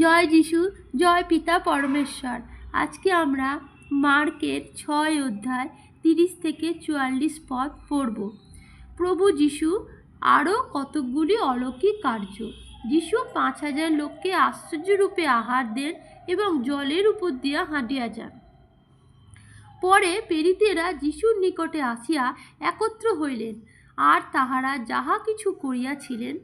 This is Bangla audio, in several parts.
জয় যিশু, জয় পিতা পরমেশ্বর। আজকে আমরা মার্কের ছয় অধ্যায় তিরিশ থেকে চুয়াল্লিশ পদ পড়ব। প্রভু যিশু আরও কতকগুলি অলৌকিক কার্য। যিশু পাঁচ হাজার লোককে আশ্চর্যরূপে আহার দেন এবং জলের উপর দিয়া হাঁটিয়া যান। পরে পেরিতেরা যিশুর নিকটে আসিয়া একত্র হইলেন, আর তাহারা যাহা কিছু করিয়াছিলেন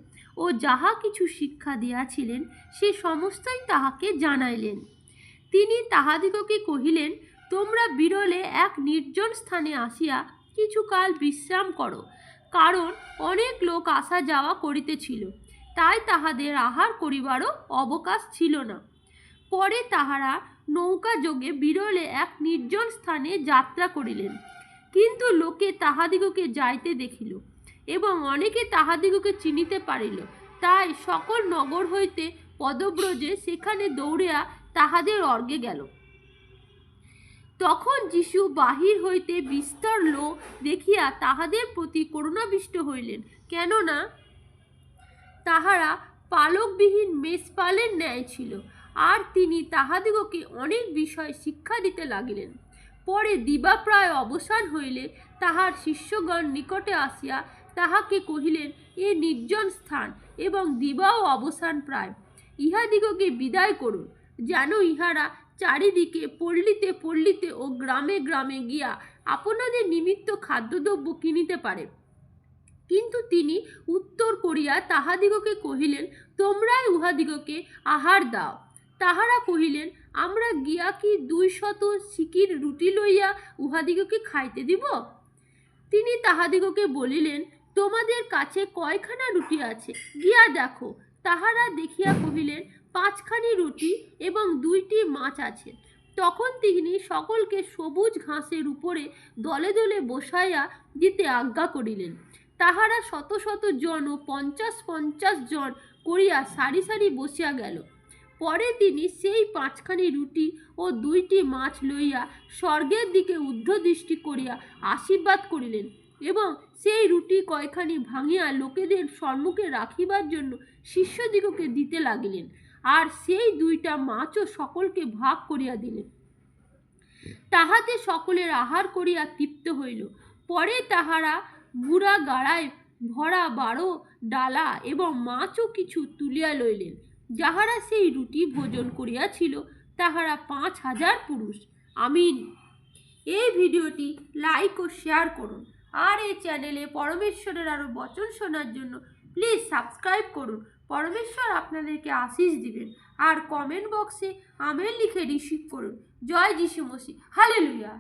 ও যাহা কিছু শিক্ষা দিয়াছিলেন, সে সমস্তই তাহাকে জানাইলেন। তিনি তাহাদিগকে কহিলেন, তোমরা বিরলে এক নির্জন স্থানে আসিয়া কিছুকাল বিশ্রাম করো, কারণ অনেক লোক আসা যাওয়া করিতেছিল। তাই তাহাদের আহার করিবারও অবকাশ ছিল না। পরে তাহারা নৌকা যোগে বিরলে এক নির্জন স্থানে যাত্রা করিলেন। কিন্তু লোকে তাহাদিগকে যাইতে দেখিল এবং অনেকে তাহাদিগকে চিনিতে পারিল। তাই সকল নগর হইতে পদব্রজে সেখানে দৌড়িয়া তাহাদের অর্গে গেল। তখন যিশু বাহির হইতে বিস্তর লোক দেখিয়া তাহাদের প্রতি করুণাবিষ্ট হইলেন। কেননা তাহারা পালকবিহীন মেষপালের ন্যায় ছিল, আর তিনি তাহাদিগকে অনেক বিষয় শিক্ষা দিতে লাগিলেন। পরে দিবা প্রায় অবসান হইলে তাহার শিষ্যগণ নিকটে আসিয়া তাহাকে কহিলেন, এ নির্জন স্থান এবং দিবাও অবসান প্রায়। ইহাদিগকে বিদায় করুন। যেন ইহারা চারিদিকে পল্লীতে পল্লীতে ও গ্রামে গ্রামে গিয়া আপনাদের নিমিত্ত খাদ্যদ্রব্য কিনিতে পারে। কিন্তু তিনি উত্তর করিয়া তাহাদিগকে কহিলেন, তোমরাই উহাদিগকে আহার দাও। তাহারা কহিলেন, আমরা গিয়া কি দুই শত সিকির রুটি লইয়া উহাদিগকে খাইতে দিব? তিনি তাহাদিগকে বলিলেন তোমাদের কাছে কয়খানা রুটি আছে? গিয়া দেখো। তাহারা দেখিয়া কহিলেন, পাঁচখানি রুটি এবং দুইটি মাছ আছে। তখন তিনি সকলকে সবুজ ঘাসের উপরে দলে দলে বসাইয়া দিতে আজ্ঞা করিলেন। তাহারা শত শত জন ও পঞ্চাশ পঞ্চাশ জন করিয়া সারি সারি বসিয়া গেল। পরে তিনি সেই পাঁচখানি রুটি ও দুইটি মাছ লইয়া স্বর্গের দিকে ঊর্ধ্বদৃষ্টি করিয়া আশীর্বাদ করিলেন। এবং সেই রুটি কয়খানি ভাঙিয়া লোকেদের সম্মুখে রাখিবার জন্য শিষ্যদিগকে দিতে লাগিলেন। আর সেই দুইটা মাছও সকলকে ভাগ করিয়া দিলেন। তাহাতে সকলের আহার করিয়া তৃপ্ত হইল। পরে তাহারা বুড়া গাড়ায় ভরা বারো ডালা এবং মাছও কিছু তুলিয়া লইলেন। যাহারা সেই রুটি ভোজন করিয়াছিল, তাহারা পাঁচ হাজার পুরুষ। আমিন। এই ভিডিওটি লাইক ও শেয়ার করুন। আর এই চ্যানেলে পরমেশ্বরের আরও বচন শোনার জন্য প্লিজ সাবস্ক্রাইব করুন। পরমেশ্বর আপনাদেরকে আশিস দিবেন আর কমেন্ট বক্সে আমের লিখে রিসিভ করুন। জয় যিশু মসি হালেলুয়া